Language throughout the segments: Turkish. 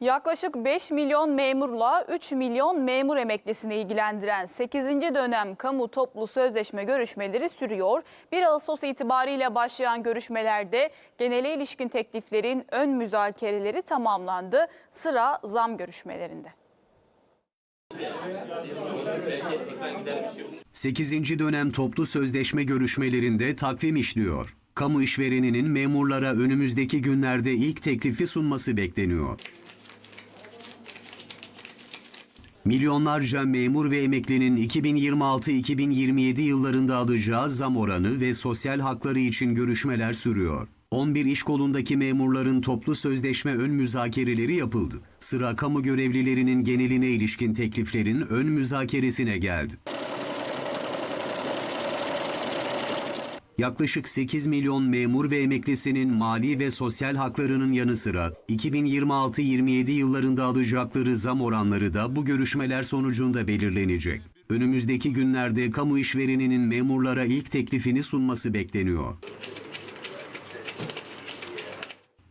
Yaklaşık 5 milyon memurla 3 milyon memur emeklisini ilgilendiren 8. dönem kamu toplu sözleşme görüşmeleri sürüyor. 1 Ağustos itibariyle başlayan görüşmelerde genele ilişkin tekliflerin ön müzakereleri tamamlandı. Sıra zam görüşmelerinde. 8. dönem toplu sözleşme görüşmelerinde takvim işliyor. Kamu işvereninin memurlara önümüzdeki günlerde ilk teklifi sunması bekleniyor. Milyonlarca memur ve emeklinin 2026-2027 yıllarında alacağı zam oranı ve sosyal hakları için görüşmeler sürüyor. 11 iş kolundaki memurların toplu sözleşme ön müzakereleri yapıldı. Sıra kamu görevlilerinin geneline ilişkin tekliflerin ön müzakeresine geldi. Yaklaşık 8 milyon memur ve emeklisinin mali ve sosyal haklarının yanı sıra 2026-27 yıllarında alacakları zam oranları da bu görüşmeler sonucunda belirlenecek. Önümüzdeki günlerde kamu işvereninin memurlara ilk teklifini sunması bekleniyor.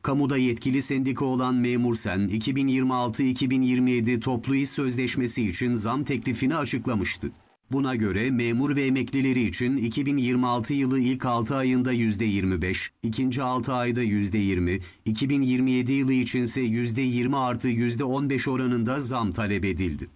Kamuda yetkili sendika olan Memursen, 2026-2027 toplu iş sözleşmesi için zam teklifini açıklamıştı. Buna göre memur ve emeklileri için 2026 yılı ilk 6 ayında %25, ikinci 6 ayda %20, 2027 yılı içinse %20 artı %15 oranında zam talep edildi.